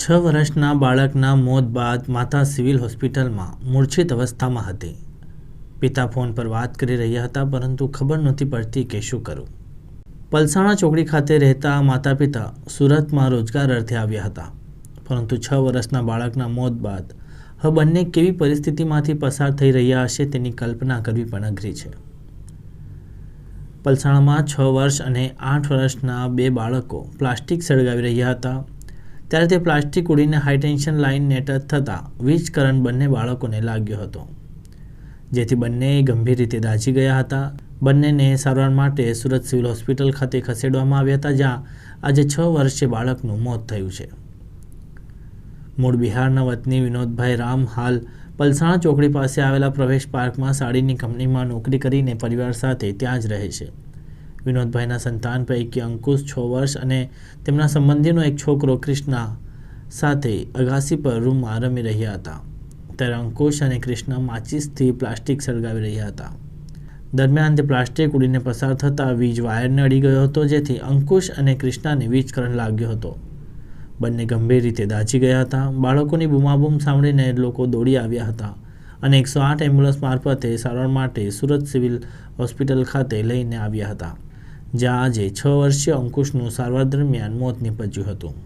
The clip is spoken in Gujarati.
છ વર્ષના બાળકના મોત બાદ માતા સિવિલ હોસ્પિટલમાં મૂર્છિત અવસ્થામાં હતી. પિતા ફોન પર વાત કરી રહ્યા હતા, પરંતુ ખબર નહોતી પડતી કે શું કરું. પલસાણા ચોકડી ખાતે રહેતા માતા પિતા સુરતમાં રોજગાર અર્થે આવ્યા હતા. પરંતુ છ વર્ષના બાળકના મોત બાદ હવે બંને કેવી પરિસ્થિતિમાંથી પસાર થઈ રહ્યા હશે તેની કલ્પના કરવી પણ અઘરી છે. પલસાણામાં છ વર્ષ અને આઠ વર્ષના બે બાળકો પ્લાસ્ટિક સળગાવી રહ્યા હતા. ત્યારે તે પ્લાસ્ટિક ઉડીને હાઈટેન્શન લાઇનને ટચ થતાં વીજ કરંટ બંને બાળકોને લાગ્યો હતો. જેથી બંને ગંભીર રીતે દાઝી ગયા હતા. બંનેને સારવાર માટે સુરત સિવિલ હોસ્પિટલ ખાતે ખસેડવામાં આવ્યા હતા, જ્યાં આજે છ વર્ષે બાળકનું મોત થયું છે. મૂળ બિહારના વતની વિનોદભાઈ રામ હાલ પલસાણા ચોકડી પાસે આવેલા પ્રવેશ પાર્કમાં સાડીની કંપનીમાં નોકરી કરીને પરિવાર સાથે ત્યાં જ રહે છે. વિનોદભાઈના સંતાન પૈકી અંકુશ છ વર્ષ અને તેમના સંબંધીનો એક છોકરો કૃષ્ણા સાથે અગાસી પર રૂમમાં રમી રહ્યા હતા. ત્યારે અંકુશ અને કૃષ્ણા માચિસથી પ્લાસ્ટિક સળગાવી રહ્યા હતા. દરમિયાન તે પ્લાસ્ટિક ઉડીને પસાર થતાં વીજ વાયરને અડી ગયો હતો, જેથી અંકુશ અને કૃષ્ણાને વીજ કરંટ લાગ્યો હતો. બંને ગંભીર રીતે દાઝી ગયા હતા. બાળકોની બૂમાબૂમ સાંભળીને લોકો દોડી આવ્યા હતા અને એકસો આઠ એમ્બ્યુલન્સ મારફતે સારવાર માટે સુરત સિવિલ હોસ્પિટલ ખાતે લઈને આવ્યા હતા. જ્યાં આજે છ વર્ષીય અંકુશનું સારવાર દરમિયાન મોત નીપજ્યું હતું.